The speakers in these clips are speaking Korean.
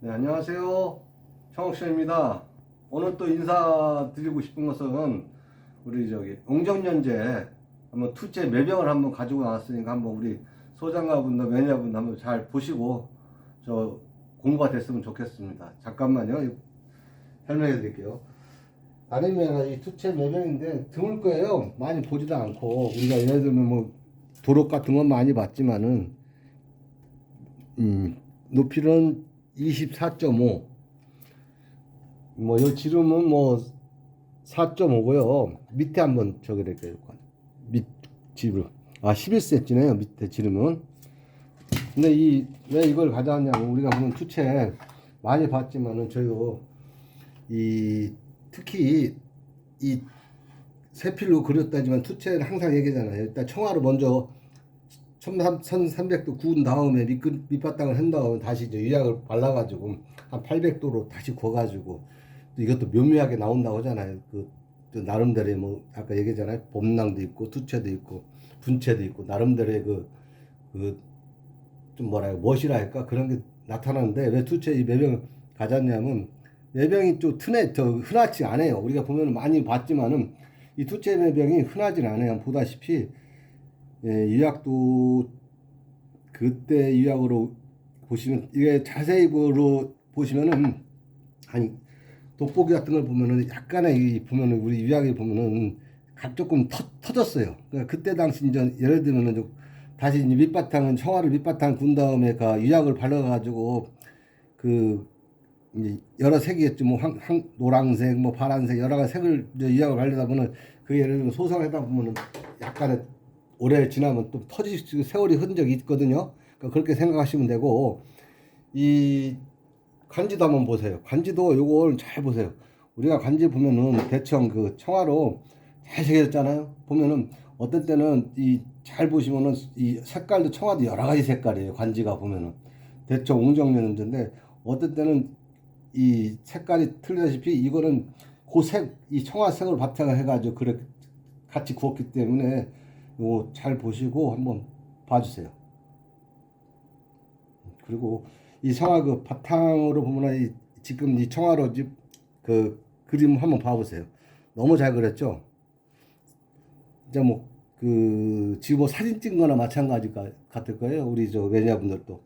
네, 안녕하세요. 청옥씨입니다. 오늘 또 인사드리고 싶은 것은 우리 저기 옹정연제 한번 투째 매병을 한번 가지고 나왔으니까 한번 우리 소장가분들 매니아분들 한번 잘 보시고 저 공부가 됐으면 좋겠습니다. 잠깐만요. 설명해 드릴게요. 아니면 이 투체 매병인데 드물 거예요. 많이 보지도 않고 우리가 예를 들면 뭐 도록 같은 건 많이 봤지만은 음, 높이는 24.5. 뭐, 요 지름은 뭐, 4.5고요. 밑에 한번 저기 이렇게, 밑 지름. 아, 11cm네요. 밑에 지름은. 근데 이, 왜 이걸 가져왔냐면, 우리가 보면 투체 많이 봤지만은, 저요, 이, 특히, 이, 세필로 그렸다지만 투체는 항상 얘기잖아요. 일단 청화로 먼저 1300도 구운 다음에 밑, 밑바닥을 한 다음에 다시 이제 유약을 발라가지고 한 800도로 다시 구워가지고 또 이것도 묘묘하게 나온다고 하잖아요. 그, 또 나름대로의 뭐 아까 얘기했잖아요. 봄낭도 있고 투체도 있고 분체도 있고 나름대로의 그, 그, 좀 뭐라 해요. 멋이라 할까? 그런 게 나타나는데 왜 투체 이 매병을 가졌냐면 매병이 좀 흔해, 더 흔하지 않아요. 우리가 보면 많이 봤지만은 이 투체 매병이 흔하진 않아요. 보다시피 예, 유약도 그때 유약으로 보시면 이게 자세히 보러 보시면은 아니 돋보기 같은 걸 보면은 약간의 이 보면은 우리 유약에 보면은 각 조금 터, 터졌어요. 그러니까 그때 당시 이제 예를 들면은 좀 다시 이제 밑바탕은 청아를 밑바탕 군 다음에 그 유약을 발라가지고 그 이제 여러 색이었죠. 뭐 황, 황, 노란색, 뭐 파란색 여러 가지 색을 이제 유약을 바르다 보면 그 예를 들면 소설하다 보면은 약간의 오래 지나면 또 터질 수 세월이 흔적이 있거든요. 그러니까 그렇게 생각하시면 되고 이 간지도 한번 보세요. 간지도 요걸 잘 보세요. 우리가 간지 보면은 대충 그 청화로 잘 새겨졌잖아요. 보면은 어떤 때는 이 잘 보시면은 이 색깔도 청화도 여러 가지 색깔이에요. 간지가 보면은 대충 웅정면인데 어떤 때는 이 색깔이 틀리다시피 이거는 그 색, 이 청화색으로 바탕을 해가지고 그렇게 같이 구웠기 때문에 요거 잘 보시고 한번 봐주세요. 그리고 이 청화 그 바탕으로 보면 이 지금 이 청화로 집그 그림 한번 봐보세요. 너무 잘 그렸죠? 진짜 뭐그 지금 뭐 사진 찍은 거나 마찬가지 가- 같을 거예요. 우리 저 매니아분들도.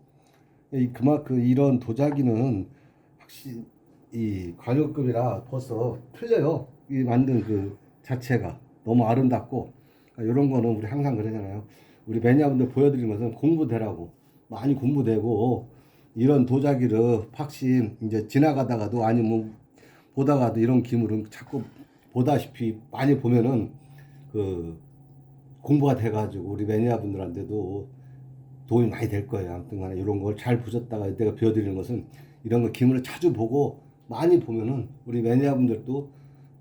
이 그만큼 이런 도자기는 확실히 이 관용급이라 벌써 틀려요. 이 만든 그 자체가 너무 아름답고 이런 거는 우리 항상 그러잖아요. 우리 매니아분들 보여드리는 것은 공부되라고 많이 공부되고 이런 도자기를 확실히 이제 지나가다가도 아니면 보다가도 이런 기물은 자꾸 보다시피 많이 보면은 그 공부가 돼가지고 우리 매니아분들한테도 도움이 많이 될 거예요. 아무튼 간에 이런 걸 잘 보셨다가 내가 보여드리는 것은 이런 거 기물을 자주 보고 많이 보면은 우리 매니아분들도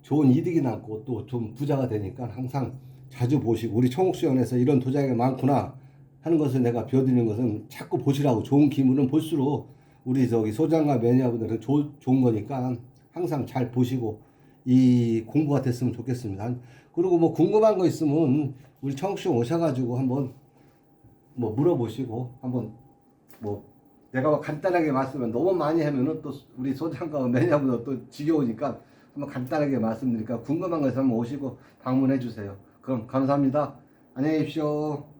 좋은 이득이 남고 또 좀 부자가 되니까 항상 자주 보시고 우리 청옥수연에서 이런 도자기가 많구나 하는 것을 내가 보여드리는 것은 자꾸 보시라고 좋은 기물은 볼수록 우리 저기 소장과 매니아분들은 조, 좋은 거니까 항상 잘 보시고 이 공부가 됐으면 좋겠습니다. 그리고 뭐 궁금한 거 있으면 우리 청옥수연 오셔가지고 한번 뭐 물어보시고 한번 뭐 내가 뭐 간단하게 말씀을 너무 많이 하면은 또 우리 소장과 매니아분들 또 지겨우니까 한번 간단하게 말씀드리니까 궁금한 거 있으면 오시고 방문해 주세요. 그럼 감사합니다. 안녕히 계십시오.